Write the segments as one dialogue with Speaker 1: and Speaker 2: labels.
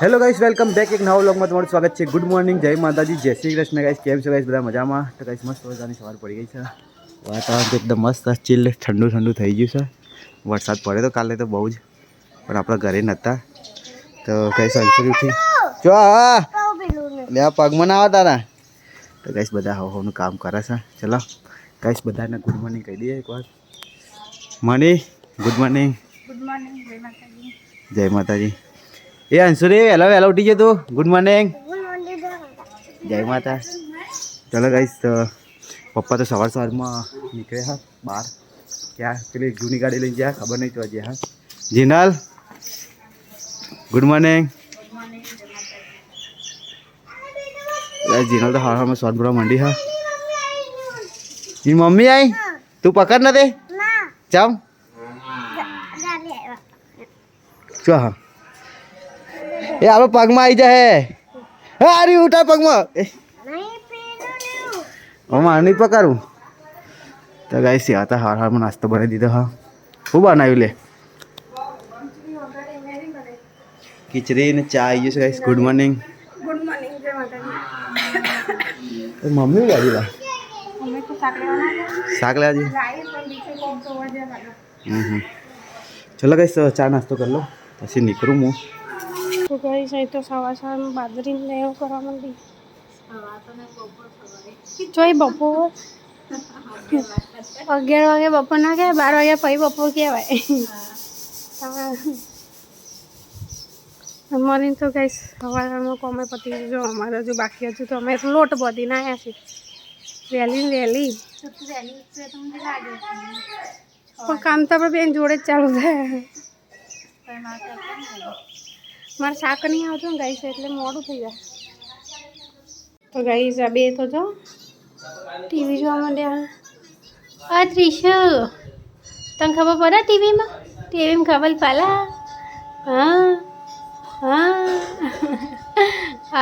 Speaker 1: Hello guys welcome back એક નવા વ્લોગમાં તમારું સ્વાગત છે. ગુડ મોર્નિંગ જય માતાજી જય શ્રી કૃષ્ણ ગાઈસ કેમ છો ગાઈસ બધા મજામાં? તો ગાઈસ મસ્ત મજાની સવાર પડી ગઈ છે. વાતાવરણ તો એકદમ મસ્ત ચીલ ઠંડુ ઠંડુ થઈ ગયું છે. વરસાદ પડે તો કાલે તો બહુ જ પણ આપણા ઘરે નહોતા તો ગાઈસ અંશુરી ઉઠી. જો લે આ પગમાં ના આવતા તારા. તો ગાઈસ બધા હવ હવનું કામ કરે છે. ચલો ગાઈસ બધાને ગુડ મોર્નિંગ કહી દઈએ એકવાર. મની ગુડ મોર્નિંગ
Speaker 2: ગુડ મોર્નિંગ જય માતાજી.
Speaker 1: જય માતાજી. એ અંશુરી વહેલા વહેલા ઉઠી ગયો તું. ગુડ મોર્નિંગ જય માતા. ચલો ગાઈસ તો પપ્પા તો સવાર સવારમાં નીકળ્યા હા બહાર. ક્યાં? પેલી જૂની ગાડી લઈને ગયા ખબર નહીં તો હજી હા. જીનલ. ગુડ મોર્નિંગ જીનલ તો હાર હારમાં ભરવા માંડી હા. એની મમ્મી આઈ? તું પકડ ન ચમ ચામ ચો હા. એ આપણે પગમાં આવી જાય હે. અરે ઉઠા પગમાં. એ. હું મારે નહીં પકડું. તો ગાઈ સિયા હતા હાર હારમાં નાસ્તો બનાવી દીધો હા. હું બનાવ્યું લે? ખીચડી ને ચા આવી છે guys good morning
Speaker 2: good morning જય માતાજી.
Speaker 1: મમ્મી ગાડી લા?
Speaker 2: શાક લેવાના હતા.
Speaker 1: લેવા જઈએ
Speaker 2: જાય પણ બીજે કોક તો વજે લાગે.
Speaker 1: હમ હમ. ચલો ગાઈસ ચા નાસ્તો કરી લો. પછી નીકળું હું.
Speaker 2: ગઈ છે તો સવાર સવારમાં બાજરીને એવું કરવા માંડી. જોઈ બપોર. અગિયાર વાગે બપોર ના કહેવાય, બાર વાગ્યા પછી બપોર કહેવાય. અમારી તો કઈ સવારમાં કોમે પતી જો અમારે હજુ બાકી હજુ તો અમે લોટ બધી ના આવ્યા છીએ. વહેલી વહેલી. પણ કામ તો આપણે બેન જોડે જ ચાલુ થાય. મારે શાક નહીં આવતું ને ગાઈસ, એટલે મોડું થઈ જાય. તો ગાઈસ, આ બે તો જો. ટીવી જોવા માંડ્યા. આ ત્રિશુ. તને ખબર પડે ટીવીમાં? ટીવીમાં ખબર પાલા હા. હા.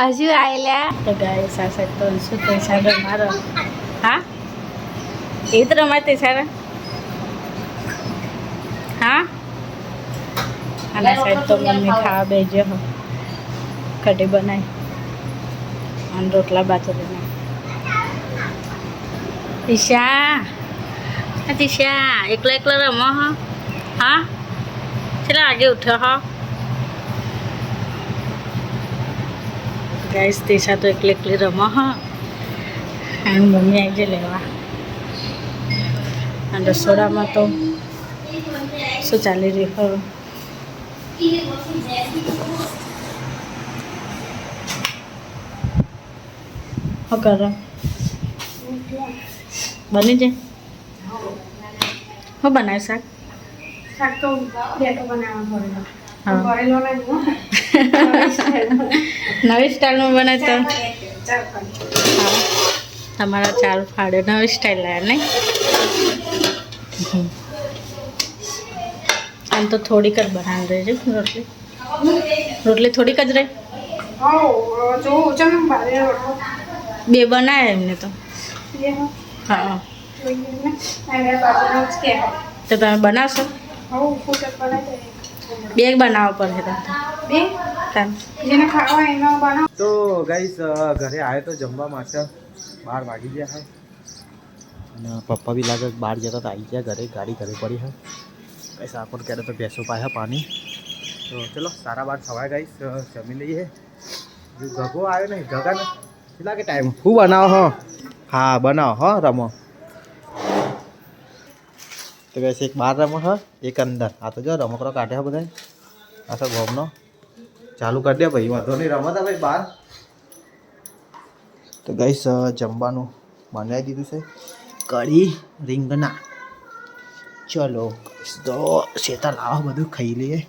Speaker 2: હજુ આવેલા તો ગાઈસ, આ તો શું તે સાઈડ મારો. હા? એ તો રમાય સારા હા? અને સાઈડ તો મમ્મી ખાવા બેજો હો. કઢી બનાવી અને રોટલા ઈશા. આ ઈશા એકલો એકલો રમો હ. હા? ચાલો આગે ઉઠો હો. ગાઈસ દિશા તો એકલી એકલી રમો હા. અને મમ્મી આવી જાય લેવા. અને રસોડામાં તો શું ચાલી રહ્યું શું કરો બની જાય શું બનાવ્યું શાક
Speaker 3: શાક તો બેટો બનાવવા
Speaker 2: હા.
Speaker 3: ભરેલો
Speaker 2: નવી સ્ટાઈલમાં બનાવે તો હા તમારા ચાર ફાડે નવી સ્ટાઇલ લાયા નહીં. આમ તો થોડીક જ બનાવી રહેજે રોટલી. રોટલી થોડીક જ રહે?
Speaker 3: હો જો ચમ ભારે રોટલો.
Speaker 2: બે બનાવે એમને તો.
Speaker 3: હા.
Speaker 2: તો તમે બનાવશો?
Speaker 3: હો ફૂટ બનાવી
Speaker 2: બે બનાવો પડશે
Speaker 1: તો. ગાઈસ ઘરે આવે તો જમવા માટે. બાર વાગી ગયા હા અને પપ્પા બી લાગે બહાર જતા તો આવી ગયા ઘરે ગાડી ઘરે પડી હા કઈ સાપર ક્યારે તો ભેંસો પાયા પાણી તો ચલો સારા બાર ખવાય ગાઈસ જમી લઈએ જો ગગો આવ્યો નહીં ગગા ને चला के ટાઈમ શું બનાવો હો હા બનાવો હો રમો તો બેસ એક બહાર રમો હા એક અંદર આ તો જો રમકડો કાઢે બધા આ તો ગોમનો ચાલુ કરી દે ભાઈ વાંધો નહીં રમતા ભાઈ બહાર તો ગઈસ જમવાનું બનાવી દીધું છે કઢી રીંગણા ચલો guys, તો શેતા લાવો બધું ખાઈ લઈએ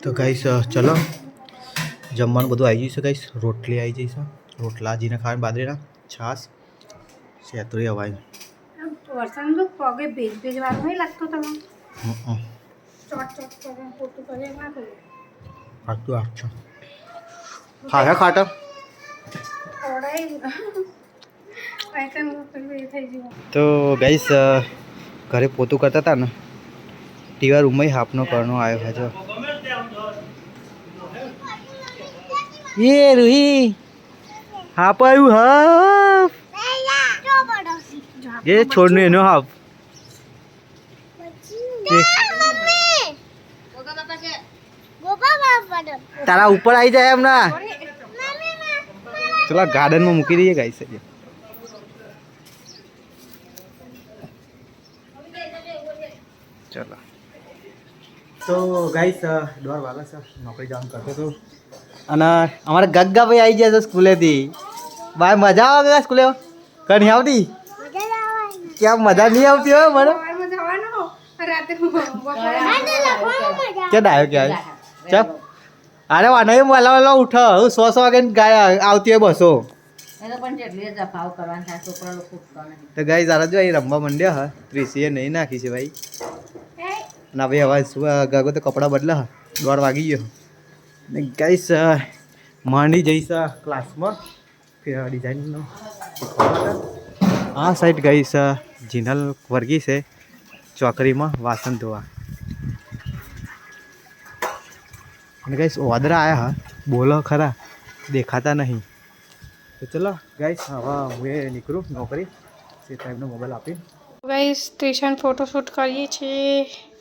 Speaker 1: તો ગઈસ ચલો જમવાનું બધું આવી જશે ગઈસ રોટલી આવી જશે રોટલા જીને ખાવાની બાદરીના છાશ શેતરી હવાઈ
Speaker 3: વરસાદ તો પગે ભેજ ભેજ વાળું નહીં લાગતો તમે
Speaker 1: હમ
Speaker 3: ચોટ ચોટ કરે ખોટું કરે ના કરે
Speaker 1: આટલું આટલું હા હે ખાટા
Speaker 3: ખવડાય પેલું એ થઈ ગયું
Speaker 1: તો ગાઈસ ઘરે પોતું કરતા હતા ને ટીવા રૂમમાં હાફનો કરનો આવ્યો હજો એ રૂહી હાપ આવ્યું હાફ. એ છોડનું એનો હાફ. તારા ઉપર આવી જાય એમના ચલા ગાર્ડનમાં મૂકી દઈએ ગાઈ છે ચલો તો ગાઈસ દોર વાલા છે. નોકરી જવાનું કરતો હતો. અને અમારા ગગ્ગા ભાઈ આવી ગયા છે સ્કૂલેથી. ભાઈ મજા આવે કે સ્કૂલે? કઈ નહીં આવતી? કેમ મજા નહીં આવતી હોય મને?
Speaker 2: સવારમાં જવાનું રાતે બપોરે
Speaker 1: કે ડાયો કે આવે ચપ અરે વાને વલા ઉઠ. હું સો સો વાગે ગાય આવતી હોય બસો. તો ગાઈ તારા જો અહીં રમવા માંડ્યા હા. ત્રીસીએ નહીં નાખી છે ભાઈ. ના હવે હવે ગગો તો કપડાં બદલા. દોઢ વાગી ગયો. ને ગાઈસ માંડી જઈશ ક્લાસમાં ડિઝાઇનનો આ સાઈડ ગઈશ જીનલ વર્ગી છે ચોકરીમાં વાસણ ધોવા. અને ગાઈસ વાદરા આવ્યા હા. બોલો ખરા. દેખાતા નહીં. તો ચલો, ગાઈસ, હવે હું એ નીકળું નોકરી. તે ટાઈમનો મોબાઈલ આપી
Speaker 2: ગાઈસ સ્ટેશન ફોટોશૂટ કરીએ છીએ.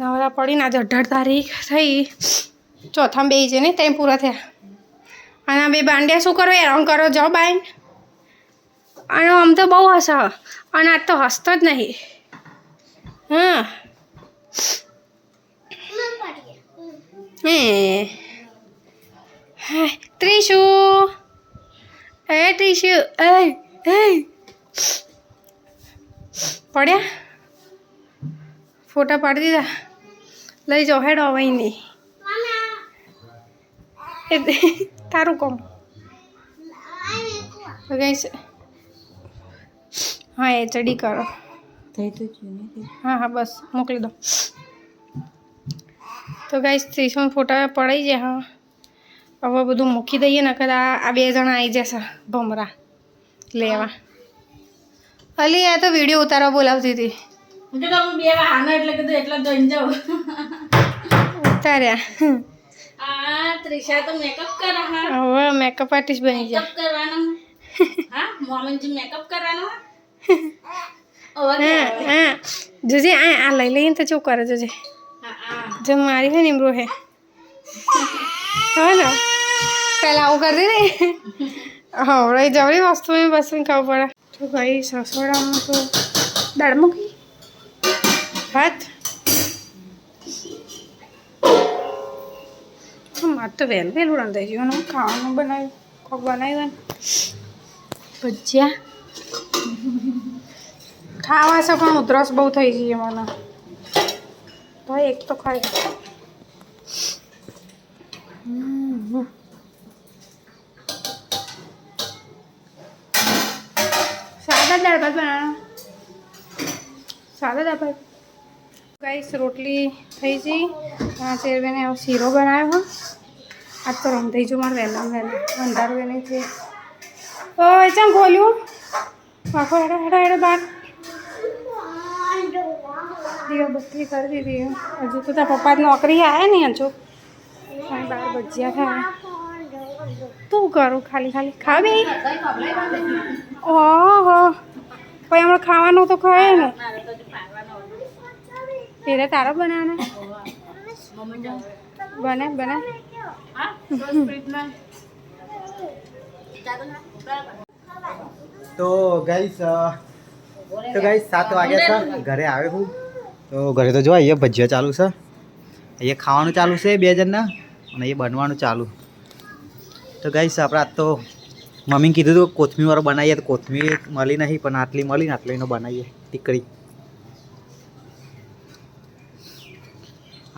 Speaker 2: નવરા પડીને આજે અઢાર તારીખ થઈ. ચોથામાં બે છે ને ટાઈમ પૂરા થયા. અને બે બાંડિયા શું કરો? હેરાન કરો જાઓ બાઈન અને આમ તો બહુ હસ અને આજ તો હસતો જ નહીં. હે. હે, ત્રીશુ. એ ત્રીશુ. એ એ. પડ્યા? ફોટા પાડી દીધા. લઈ જાઓ હેડો એ તારું કોમ. હા એ ચડી કરો. હા હા બસ મોકલી દો. તો ગાઈશ ત્રીસો ફોટા પડાઈ જાય હા. હવે બધું મૂકી દઈએ ને કદાચ આ બે જણા આવી જશે ભમરા. લેવા. અલી આ તો વીડિયો ઉતારવા બોલાવતી હતી.
Speaker 4: હું તમે બે આનો એટલે કીધું એટલા જોઈને જાઉં.
Speaker 2: ઉતાર્યા.
Speaker 4: આ ત્રિષા તો મેકઅપ કરે હા.
Speaker 2: હવે મેકઅપ આર્ટિસ્ટ બની જાય
Speaker 4: મેકઅપ કરવાનો. હા મોમનજી મેકઅપ કરવાનો
Speaker 2: હા. હા જોજે આ આ લઈ લઈને તો શું કરે જોજે. જો મારી હોય ને એમરો હે. હવે ને. પહેલાં આવું કરી દે હવે જવરી વસ્તુ બસ ખબર પડે. તો ભાઈ સસોડામાં તો દાળ મૂકી. ભાત? મારે તો વહેલું વહેલું રંધાઈ ગયું. ખાવાનું બનાવ્યું. કોક બનાવ્યું ને ભજીયા? ખાવા છે પણ ઉધરસ બહુ થઈ ગઈ મને. ભાઈ એક તો ખાઈ. સાદા દાળ ભાત બનાવવાના. સાદા દાળ ભાત. ગાઈસ, રોટલી થઈ આ શેરવેને હવે શીરો બનાવ્યો. આજ તો રંધાઈ જો મારે વહેલા વહેલા. અંધારું એને છે. ઓય, ચમ ખોલ્યું? આખો હેડો હેડો હેડો બાર બધી કરી દીધી. હજુ તો તારા પપ્પા નોકરી આવ્યા ને હજુ. બાર ભજીયા ખાયા. તું કરું? ખાલી ખાલી. ખાવી ઓહો. પછી હમણાં ખાવાનું તો ખાય ને. પેલા તારો બનાવવાનો? બને બને.
Speaker 1: તો ગાઈસ તો ગાઈસ સાત વાગ્યા છે. ઘરે આવે હું. તો ઘરે તો જો, અહીંયા ભજીયા ચાલુ છે. અહીંયા ખાવાનું ચાલુ છે બે જણના અને એ બનવાનું ચાલુ. તો ગાઈસ આપણે આજ તો મમ્મીને કીધું હતું કોથમીર વાળો બનાવીએ તો કોથમીર મળી નહીં, પણ આટલી મળી ને આટલી એનો બનાવીએ ટીકડી.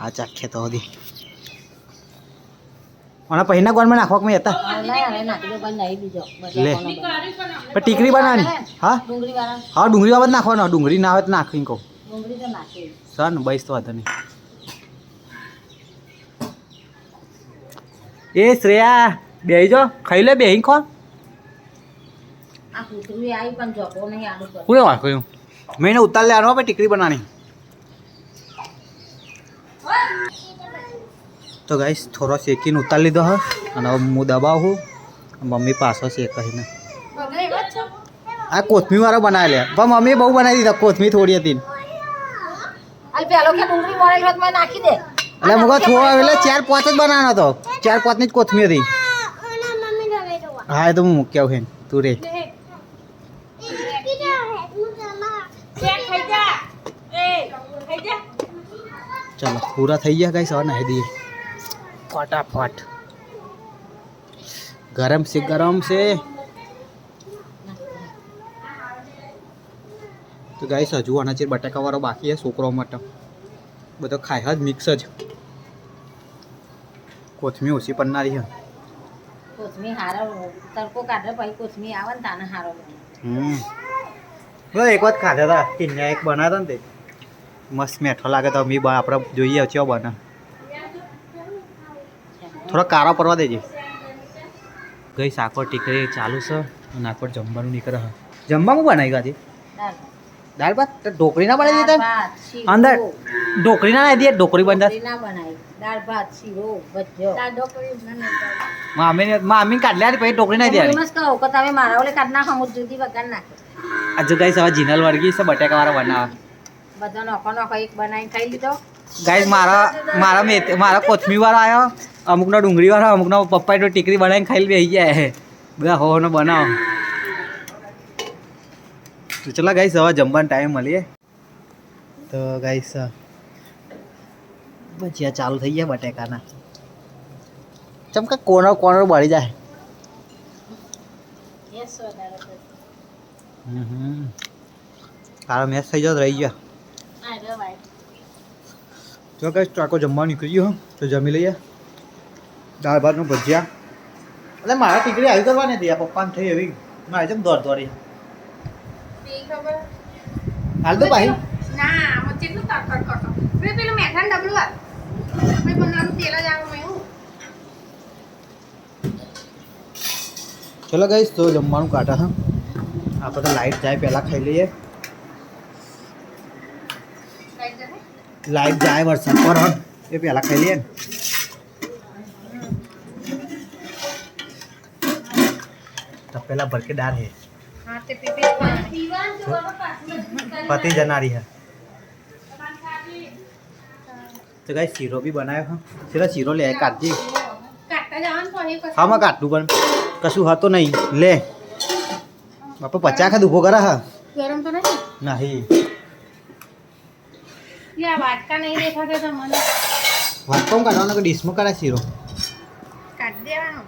Speaker 1: આ ચાખે તો હજી. અને પહેલા ગોળમાં નાખવા મેં હતા. લે. પણ ટીકરી બનાવવાની? હા
Speaker 4: ડુંગળી વાળા
Speaker 1: હા ડુંગળી બાબત નાખવાનો. ડુંગળી ના આવે તો નાખી કહું.
Speaker 4: ડુંગળી તો નાખી.
Speaker 1: સર બઈસ તો વાંધો નહીં. એ શ્રેયા બેહી જો. ખાઈ લે બેહી ખો હું મેં ઉતાર લેવાનો આપણે ટીકડી બનાવવાની. તો ગાઈસ થોડો શેકીને ઉતારી લીધો હ અને હવે હું દબાવું મમ્મી પાછો શેકાઈને. આ કોથમી વાળો બનાવી લે. પણ મમ્મી બહુ બનાવી દીધા કોથમી થોડી હતી.
Speaker 4: હાલ પેલો કે ડુંગળી મોરેલ હોતમાં નાખી દે.
Speaker 1: એટલે મુકો થોડો એટલે ચાર પાંચ જ બનાવવાનો હતો. ચાર પાંચની જ કોથમી હતી. હા એ તો હું મૂક્યા હું તું રે. ચલો પૂરા થઈ ગયા ગાઈસ હવે નાહી દઈએ. ફટાફટ. ગરમ છે ગરમ છે. તો ગાઈસ હજુ આના છે બટાકાવાળો બાકી છે છોકરો માટે. બધો ખાય જ મિક્સ જ. કોથમી ઓછી પડનારી છે.
Speaker 4: કોથમી હારો તડકો કાઢે પછી કોથમી આવે ને તાને હારો
Speaker 1: હમ. એક વાત ખાધા હતા કિન્યા એક બનાવતા ને તે. મસ્ત મેઠો લાગે તો મી આપણે જોઈએ ચો બને. થોડો કારો પરવા દેજે. ગઈ સાકોર ટીકરી ચાલુ છે અને આકોર જમવાનું નીકળે હા જમવાનું બનાવી ગાજી
Speaker 4: દાળ
Speaker 1: ભાત? ઢોકળી ના બનાવી દીધા અંદર ઢોકળી ના દે ઢોકળી બંધ
Speaker 4: બનાવી. દાળ ભાત શીરો ભજીયો.
Speaker 1: મામી મામી કાઢલ્યા પછી ઢોકળી ના દે
Speaker 4: એમ જ કે તમે મારા ઓલે કાઢ નાખો જુદી વગર નાખે.
Speaker 1: આજે ગઈ હવે જીનલ વર્ગી છે બટેકા વાળા બનાવે
Speaker 4: બધા નોખો નોખો એક બનાવીને ખાઈ લીધો.
Speaker 1: ગાઈસ મારા મારા મેથ મારા કોથમી વાળો આવ્યો અમુકનો ડુંગળી વાળા અમુકનો પપ્પાએ તો ટીકરી બનાવીને ખાઈ બેસી જાય બધા હોવાનો બનાવો. તો ચાલો ગાઈસ હવે જમવાનો ટાઈમ મળીએ. તો ગાઈસ ભજીયા ચાલુ થઈ ગયા બટેકાના. ચમકા કોર્નર કોર્નર બળી જાય. કાળો મેચ થઈ જતો રહી ગયા. તો કઈ ચાકો જમવા નીકળી ગયો તો જમી લઈએ. દાળ ભાતનું ભજીયા. એટલે મારા ટીકડી આવી કરવાની હતી આ પપ્પાને થઈ એવી મારે છે દોડ દોડી હાલ તો ભાઈ.
Speaker 2: મેં મેં મેં
Speaker 1: ચલો ગઈશ તો જમવાનું કાઢા હા. આપણે તો લાઈટ જાય પહેલાં ખાઈ લઈએ
Speaker 2: કઈ જશે
Speaker 1: લાઈટ જાય વરસાદ પર હન એ પહેલાં ખાઈ લઈએ ને તો પેલા ભરકે દાળ હે
Speaker 2: હા તે પીપી જ પાણી.
Speaker 1: પતિ જનારી હે તો ગાઈ શીરો બી બનાવ્યો હા શીરો શીરો લે કાઢજી
Speaker 2: કાઢતા જવાનું પછી પછી
Speaker 1: હા માં કાઢતું પણ કશું હતો નહીં લે બાપા પચાસ ખાધ ઊભો કરા હા
Speaker 2: ગરમ તો નહીં
Speaker 1: નહીં
Speaker 2: યા વાટકા નહીં દેખાતા તો મને.
Speaker 1: વાત કોમ કાઢવાનો કે ડીશમાં કરાય શીરો?
Speaker 2: કાઢી દેવાનું.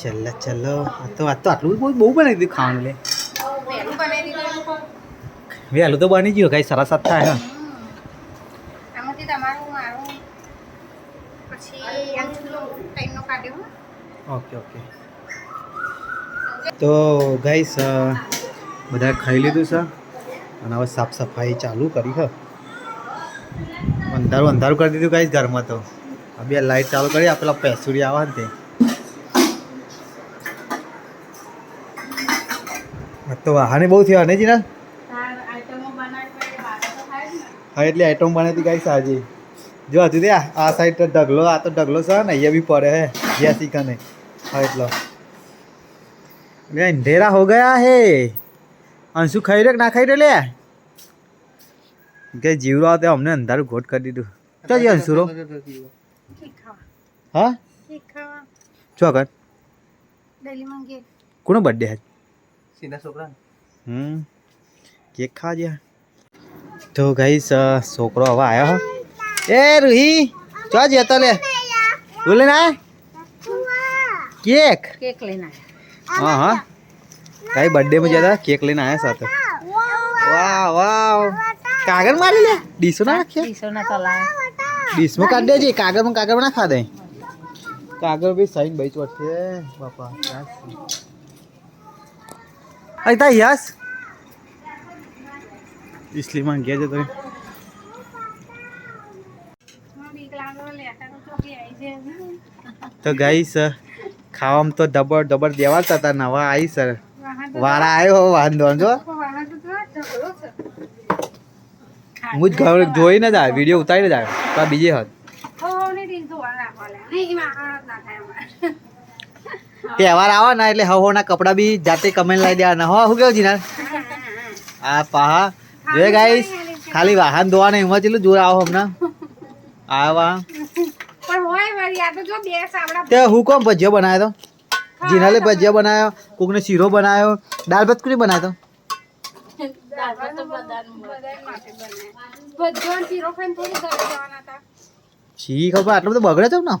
Speaker 1: ચલો ચલો આ તો આ તો આટલું બહુ બહુ બનાવી દીધું ખાવાનું લે.
Speaker 2: વહેલું
Speaker 1: તો બની ગયું કઈ સરસ જ થાય
Speaker 2: આમાંથી તમારું મારું પછી ટાઈમનો કાઢ્યો
Speaker 1: ઓકે ઓકે. તો ગાઈસ બધા ખાઈ લીધું છે. અને હવે સાફ સફાઈ ચાલુ કરી, હ. અંધારું અંધારું કરી દીધું ગાઈસ ઘરમાં તો. બે લાઈટ ચાલુ કરી પેલા પેસુરી આવે ને તે તો વાહને બહુ થયો, ને જીના. હા, એટલી આઈટમ બનાવી હતી ગાઈસ સાજી જો, હજુ દે આ સાઈડ તો ઢગલો, આ તો ઢગલો છે, ને અહીંયા બી પડે, હે. જ્યાં કને હા, એટલો. અંધેરા હો ગયા હે. અંશુ ખાઈ રહ્યો કે ના ખાઈ રહ્યો લે? કે જીવરો આવતે અમને અંધારું ઘોટ કરી દીધું. તો જી અંશુરો
Speaker 2: ઠીક
Speaker 1: હા? ચો કર કોનો બર્થડે હે
Speaker 5: સીના છોકરા
Speaker 1: હમ. કેક ખાજે તો ગાઈસ છોકરો હવે આવ્યો હે. એ રૂહી ચો જતો લે? બોલે ના? કેક.
Speaker 4: કેક? લઈને આવ્યા
Speaker 1: હા હા. કઈ બર્થડે માં જતા કેક લઈને આવ્યા સાથે. વાહ વાહ. કાગળ મારી લે? ડીસો ના રાખ્યા?
Speaker 4: ટીસોના તલા
Speaker 1: ડીશમાં કાઢ દેજે. કાગળમાં કાગળમાં ના ખા દે કાગળ ભી સાઈન ભાઈ ચોટશે બાપા અહીં તા યસ. ઇસલીમાં ગયા છે તો ગાઈસ ખાવામાં તો ડબર ડબર દેવાતા હતા. નવા આવી સર. વારા આવ્યો વાંધો જો. હું જ ઘર જોઈને જ આવ્યો વીડિયો ઉતારીને જ આવ્યો તો બીજે હત
Speaker 3: હો ને રીલ ધોવા રાખવા લે નહીં એમાં હાથ ના
Speaker 1: તહેવાર આવે ને એટલે હવો ના કપડા બી જાતે કમેન્ટ લાવી દેવાના. હો શું કેવું જીના આ પાહા. જોઈએ ગાઈસ ખાલી વાહન ધોવાને એમાં ચેટલું જોર આવો હમણાં. આવા.
Speaker 3: વળી તે
Speaker 1: હું કોમ ભજીયો બનાવ્યો તો? જીનાલે ભજીયા બનાવ્યો કોકને શીરો બનાવ્યો દાળ ભાત કોની બનાવ્યો શી ખબર? આટલું બધું બગડે છે ને?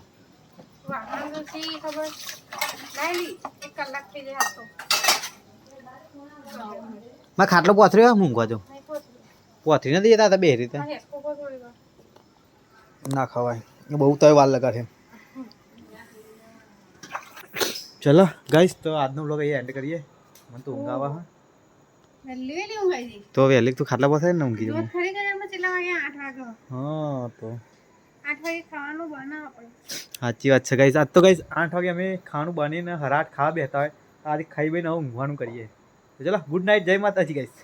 Speaker 1: મારે ખાટલો પોથર્યો મૂંઘવા જો. પોથરી નથી જતા બે રીતે ના ખવાય. એ બહુ તો વાર લગાડે. ચલો ગાઈસ તો આજનો બ્લોગ અહીંયા એન્ડ કરીએ. મને તો ઊંઘ આવે હા. તો વહેલી તું ખાટલા પોથરે ને ઊંઘી જવું હા તો. સાચી વાત છે ગાઈસ આજ તો ગાઈસ આઠ વાગે અમે ખાવાનું બનીને હરાટ ખાવા બેઠા હોય. આજે ખાઈ હવે ઊંઘવાનું કરીએ. તો ચલો ગુડ નાઇટ જય માતાજી ગાઈસ